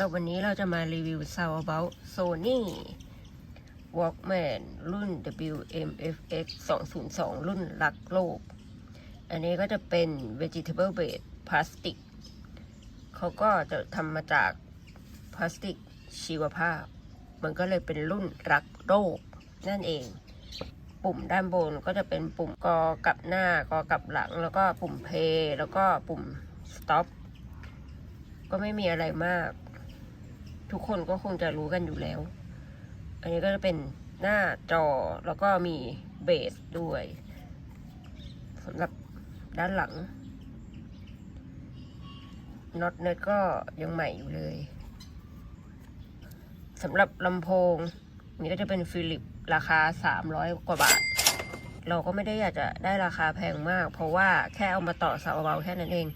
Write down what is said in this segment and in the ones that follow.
แล้ววันนี้เราจะมารีวิว Sound About Sony Walkman รุ่น WMFX 202 รุ่นรักโลก อันนี้ก็จะเป็น vegetable base พลาสติก เขาก็จะทำมาจากพลาสติกชีวภาพ มันก็เลยเป็นรุ่นรักโลก นั่นเอง ปุ่มด้านบนก็จะเป็นปุ่มกอกับหน้ากอกับหลัง แล้วก็ปุ่มเพย์แล้วก็ปุ่ม stop ก็ไม่มีอะไรมาก ทุกคนก็คงจะรู้กันอยู่แล้ว อันนี้ก็จะเป็นหน้าจอแล้วก็มีเบสด้วยสำหรับด้านหลังน็อตเนก็ยังใหม่อยู่เลยสำหรับลำโพง นี่ก็จะเป็นฟิลิปราคา 300 กว่าบาท เราก็ไม่ได้อยากจะได้ราคาแพงมาก เพราะว่าแค่เอามาต่อเสาเบาแค่นั้นเอง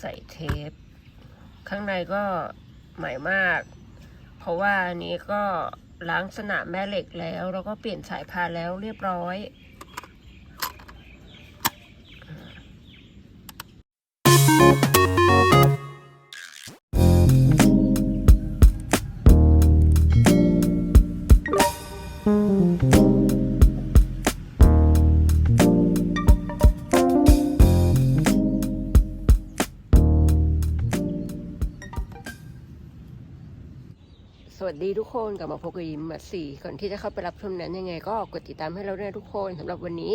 ใส่เท ป ข้างในก็ใหม่มาก เพราะว่าอันนี้ก็ล้างสนามแม่เหล็กแล้ว แล้วก็เปลี่ยนสายพานแล้วเรียบร้อย วัสดีทุกคนกลับมาพบกับยิมมาสี่ก่อนที่จะเข้าไปรับชมนั้นยังไงก็กดติดตามให้เราด้วยทุกคนสำหรับวันนี้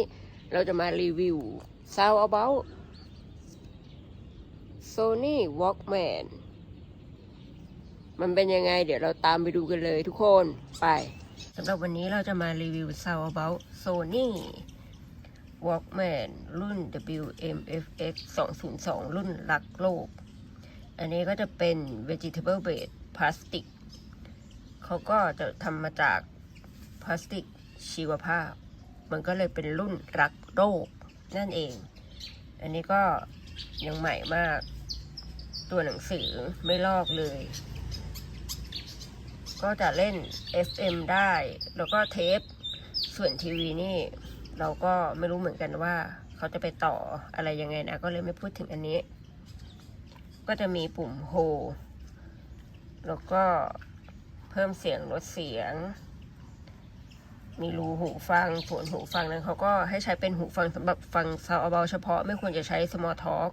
เราจะมารีวิว Sound About Sony Walkman มันเป็นยังไง เดี๋ยวเราตามไปดูกันเลยทุกคนไปสำหรับวันนี้เราจะมารีวิว Sound About Sony Walkman รุ่น WMFX 202 รุ่นรักโลก อันนี้ก็จะเป็น vegetable base พลาสติก เขาก็จะทำมาจากพลาสติกชีวภาพ มันก็เลยเป็นรุ่นรักโลกนั่นเอง อันนี้ก็ยังใหม่มาก ตัวหนังสือไม่ลอกเลย ก็จะเล่น FM ได้ แล้วก็เทป ส่วนทีวีนี่ เราก็ไม่รู้เหมือนกันว่า เขาจะไปต่ออะไรยังไงนะ ก็เลยไม่พูดถึงอันนี้ ก็จะมีปุ่มโฮแล้วก็ พิ่มเสียงลดเสียง มีรูหูฟังผลหูฟังนั้นเขาก็ให้ใช้เป็นหูฟังสำหรับฟังซาวเบาเฉพาะไม่ควรจะใช้ small talk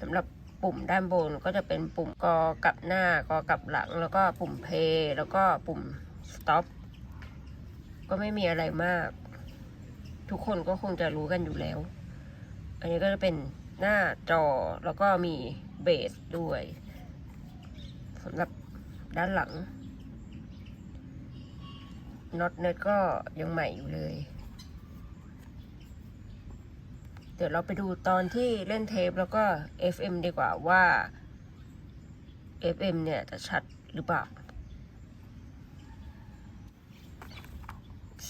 สำหรับปุ่มด้านบนก็จะเป็นปุ่มกอกับหน้ากอกับหลัง แล้วก็ปุ่มเพย์แล้วก็ปุ่ม stop ก็ไม่มีอะไรมาก ทุกคนก็คงจะรู้กันอยู่แล้ว อันนี้ก็จะเป็นหน้าจอแล้วก็มีเบสด้วย สำหรับด้านหลังน็อตเน็ตก็ยังใหม่อยู่เลย เดี๋ยวเราไปดูตอนที่เล่นเทปแล้วก็ FM ดีกว่าว่า FM เนี่ยจะชัดหรือเปล่า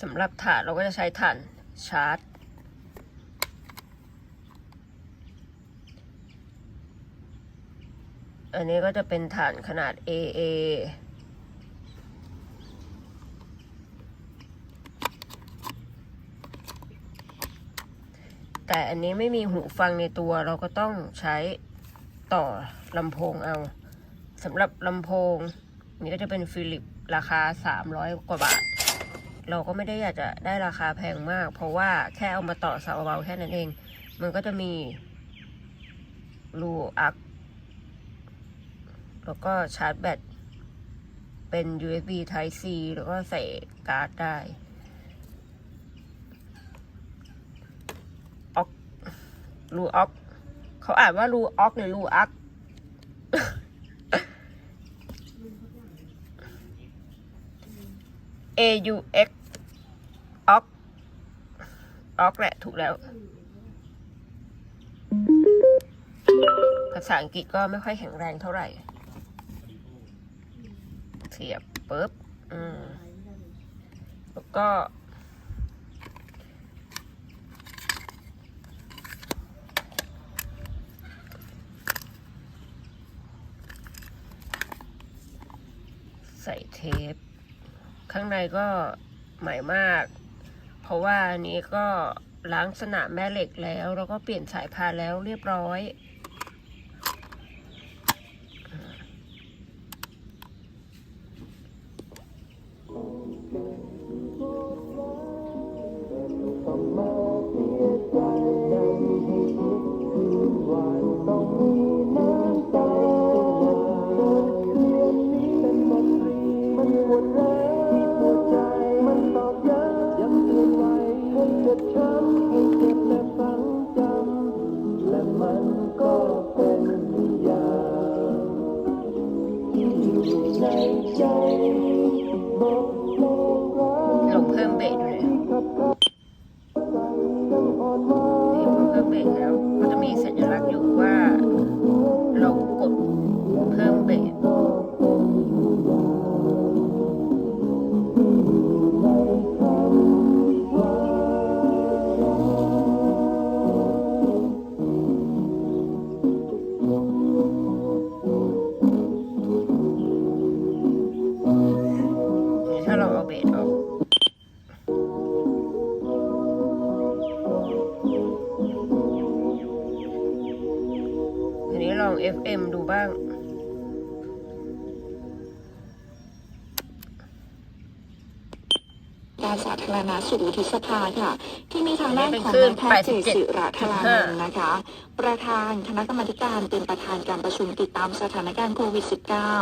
สำหรับฐานเราก็จะใช้ฐานชาร์จ อันนี้ก็จะเป็นฐานขนาด AA แต่อันนี้ไม่มีหูฟังในตัวเราก็ต้องใช้ต่อลำโพงเอาสำหรับลำโพง นี่ก็จะเป็นฟิลิปราคา 300 กว่าบาท เราก็ไม่ได้อยากจะได้ราคาแพงมาก เพราะว่าแค่เอามาต่อเสาเบาแค่นั้นเอง มันก็จะมีรูอัก แล้วก็ชาร์จแบตเป็น USB Type C แล้วก็ใส่การ์ดได้ออกรูออกเขาอ่านว่ารูออกหรือรูอัก A U X ออกออกแหละถูกแล้ว ภาษาอังกฤษก็ไม่ค่อยแข็งแรงเท่าไหร่ เสียบปุ๊บอืมแล้วก็ ใส่เทป ข้างในก็ใหม่มาก เพราะว่าอันนี้ก็ล้างสนามแม่เหล็กแล้ว แล้วก็เปลี่ยนสายพานแล้วเรียบร้อย เจ็บช้ำให้เจ็บและฝังจำและมันก็เป็นวิญญาณที่อยู่ในใจบทเพลงรักลงเพิ่มเบสด้วยที่ขับเข้าใจยังอ่อนหวาน เพิ่มเบสแล้ว ก็จะมีสัญลักษณ์อยู่ว่า บ้าง การสาธารณสุขวุฒิสภาค่ะ ที่มีทางด้านของอันนี้นายแพทย์เจเป็นคลื่นสิระธารานนท์นะคะ ประธานคณะกรรมาธิการเป็นประธานการประชุมติดตามสถานการณ์โควิด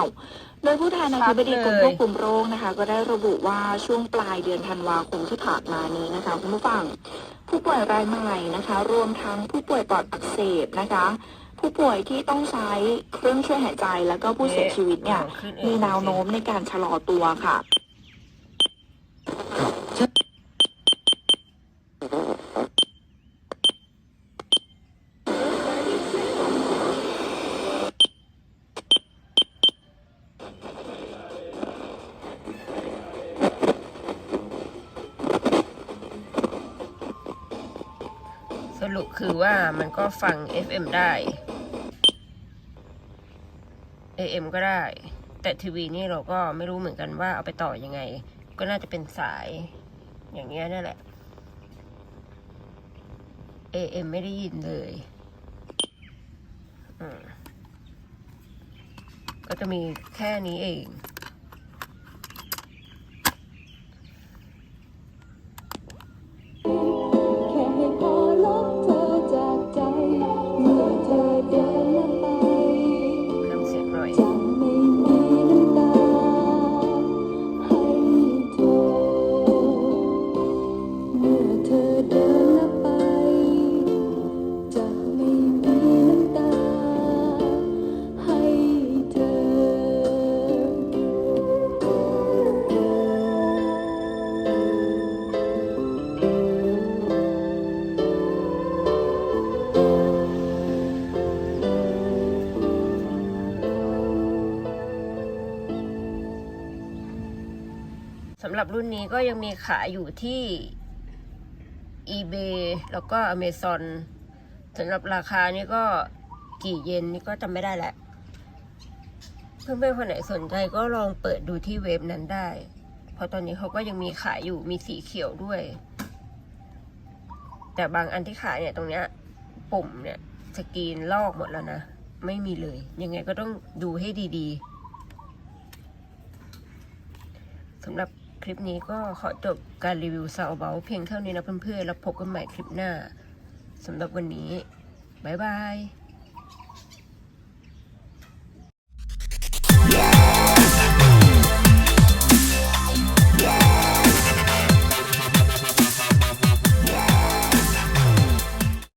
-19 โดยผู้แทนอธิบดีกรมควบคุมโรคนะคะ ก็ได้ระบุว่าช่วงปลายเดือนธันวาคมที่ผ่านมานี้นะคะคุณผู้ฟัง ผู้ป่วยรายใหม่นะคะ รวมทั้งผู้ป่วยปอดอักเสบนะคะ ผู้ป่วยที่ต้องใช้เครื่องช่วยหายใจแล้วก็ผู้เสียชีวิตเนี่ยขึ้นเองมีแนวโน้มในการชะลอตัวค่ะ สรุปคือว่ามันก็ฟัง FM ได้ AM ก็ได้ แต่ทีวีนี่เราก็ไม่รู้เหมือนกันว่าเอาไปต่อยังไง ก็น่าจะเป็นสายอย่างเงี้ยนั่นแหละ AM ไม่ได้ยินเลยอืมก็จะมีแค่นี้เอง สำหรับรุ่นนี้ก็ยังมีขายอยู่ที่ eBay แล้วก็ Amazon สำหรับราคานี่ก็กี่เยนนี่ก็จำไม่ได้แหละ เพื่อนๆคนไหนสนใจก็ลองเปิดดูที่เว็บนั้นได้ เพราะตอนนี้เขาก็ยังมีขายอยู่มีสีเขียวด้วย แต่บางอันที่ขายเนี่ยตรงเนี้ยปุ่มเนี่ยสกรีนลอกหมดแล้วนะ ไม่มีเลย ยังไงก็ต้องดูให้ดีๆสำหรับ คลิปนี้ก็ขอจบการรีวิวซาวเบลเพียงเท่านี้นะเพื่อนๆ แล้วพบกันใหม่คลิปหน้าสำหรับวันนี้ บ๊ายบาย